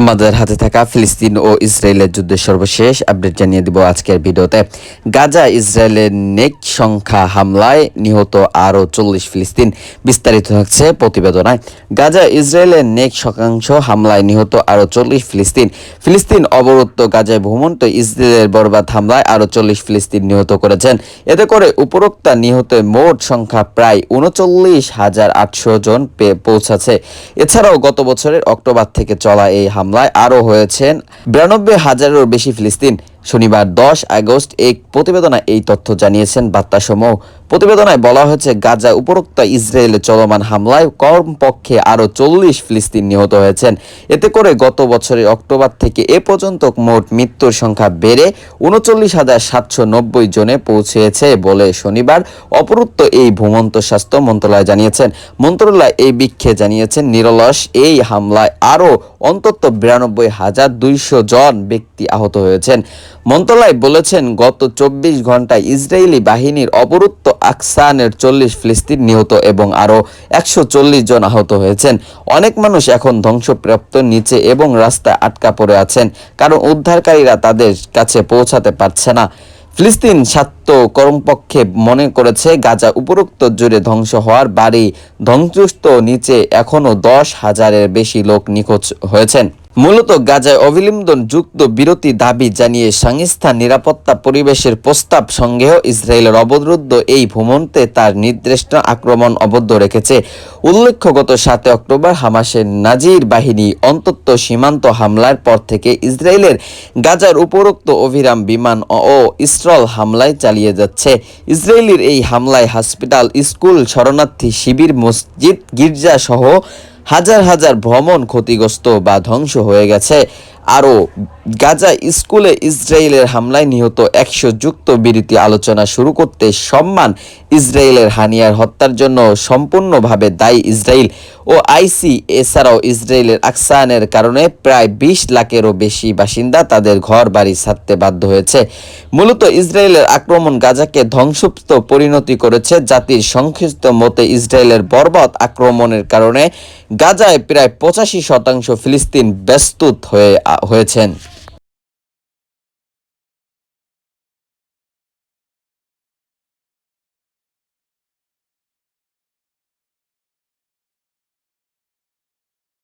আমাদের হাতে থাকা ফিলিস্তিন ও ইসরায়েলের যুদ্ধের সর্বশেষ আপডেট জানিয়ে দিব আজকের ভিডিওতে। গাজা, ইসরায়েলের নেক সংখ্যা হামলায় নিহত আরও চল্লিশ ফিলিস্তিন বিস্তারিত থাকছে প্রতিবেদনায়। গাজা, ইসরায়েলের নেক শতাংশ হামলায় নিহত আরও চল্লিশ ফিলিস্তিন। ফিলিস্তিন অবরুদ্ধ গাজায় ভ্রমণ তো ইসরায়েলের বরবাদ হামলায় আরও চল্লিশ ফিলিস্তিন নিহত করেছেন। এতে করে উপরোক্তা নিহতের মোট সংখ্যা প্রায় উনচল্লিশ হাজার আটশো জন পৌঁছাছে এছাড়াও গত বছরের অক্টোবর থেকে চলা এই হামলায় আরও হয়েছেন বিরানব্বই হাজারেরও বেশি ফিলিস্তিন। শনিবার দশ আগস্ট এক প্রতিবেদনে এই তথ্য জানিয়েছেন বার্তাসমূহ। প্রতিবেদনায় বলা হয়েছে গাজা উপরোক্ত ইসরায়েলে চলমান হামলায় কমপক্ষে আরও চল্লিশ ফিলিস্তিন নিহত হয়েছেন। এতে করে গত বছরের অক্টোবর থেকে এ পর্যন্ত মোট মৃত্যুর সংখ্যা বেড়ে উনচল্লিশ হাজার সাতশো নব্বই জনে পৌঁছেছে বলে শনিবার অপরুত্ত এই ভূমন্ত স্বাস্থ্য মন্ত্রণালয় জানিয়েছেন। মন্ত্রণালয় এই বিক্ষে জানিয়েছেন, নিরলস এই হামলায় আরও অন্তত বিরানব্বই হাজার দুইশো জন ব্যক্তি আহত হয়েছেন। মন্ত্রণালয় বলেছেন, গত চব্বিশ ঘন্টায় ইসরায়েলি বাহিনীর অবরুদ্ধ আকসানের চল্লিশ ফিলিস্তিন নিহত এবং আরও একশো চল্লিশ জন আহত হয়েছেন। অনেক মানুষ এখন ধ্বংসপ্রাপ্ত নিচে এবং রাস্তায় আটকা পড়ে আছেন, কারণ উদ্ধারকারীরা তাদের কাছে পৌঁছাতে পারছে না। ফিলিস্তিন স্বার্থ কর্মপক্ষে মনে করেছে, গাজা উপরোক্ত জুড়ে ধ্বংস হওয়ার বাড়ি ধ্বংসস্ত নিচে এখনও দশ হাজারের বেশি লোক নিখোঁজ হয়েছেন। মূলত গাজায় অবিলম্বন যুক্ত বিরতি দাবি জানিয়ে সংস্থা নিরাপত্তা পরিবেশের প্রস্তাব সঙ্গেও ইসরায়েলের অবরুদ্ধ এই ভ্রমণতে তার নির্দিষ্ট আক্রমণ অবদ্ধ রেখেছে। উল্লেখ্য, গত সাতে অক্টোবর হামাসের নাজির বাহিনী অন্তত সীমান্ত হামলার পর থেকে ইসরায়েলের গাজার উপরোক্ত অভিরাম বিমান ও ইসরল হামলায় চালিয়ে যাচ্ছে। ইসরায়েলের এই হামলায় হসপিটাল স্কুল, শরণার্থী, শিবির, মসজিদ গির্জা সহ হাজার হাজার ভ্রমণ ক্ষতিগ্রস্ত বা ধ্বংস হয়ে গেছে। আরও, গাজা স্কুলে ইসরায়েলের হামলায় নিহত একশো যুক্ত বিরতি আলোচনা শুরু করতে সম্মান ইসরায়েলের হানিয়ার হত্যার জন্য সম্পূর্ণভাবে দায়ী ইসরায়েল ও আইসি এছাড়াও ইসরায়েলের আকসানের কারণে প্রায় বিশ লাখেরও বেশি বাসিন্দা তাদের ঘর বাড়ি ছাড়তে বাধ্য হয়েছে। মূলত ইসরায়েলের আক্রমণ গাজাকে ধ্বংসপ্ত পরিণতি করেছে। জাতির সংক্ষিপ্ত মতে ইসরায়েলের বর্বত আক্রমণের কারণে গাজায় প্রায় পঁচাশি শতাংশ ফিলিস্তিন ব্যস্তুত হয়ে হয়েছেন।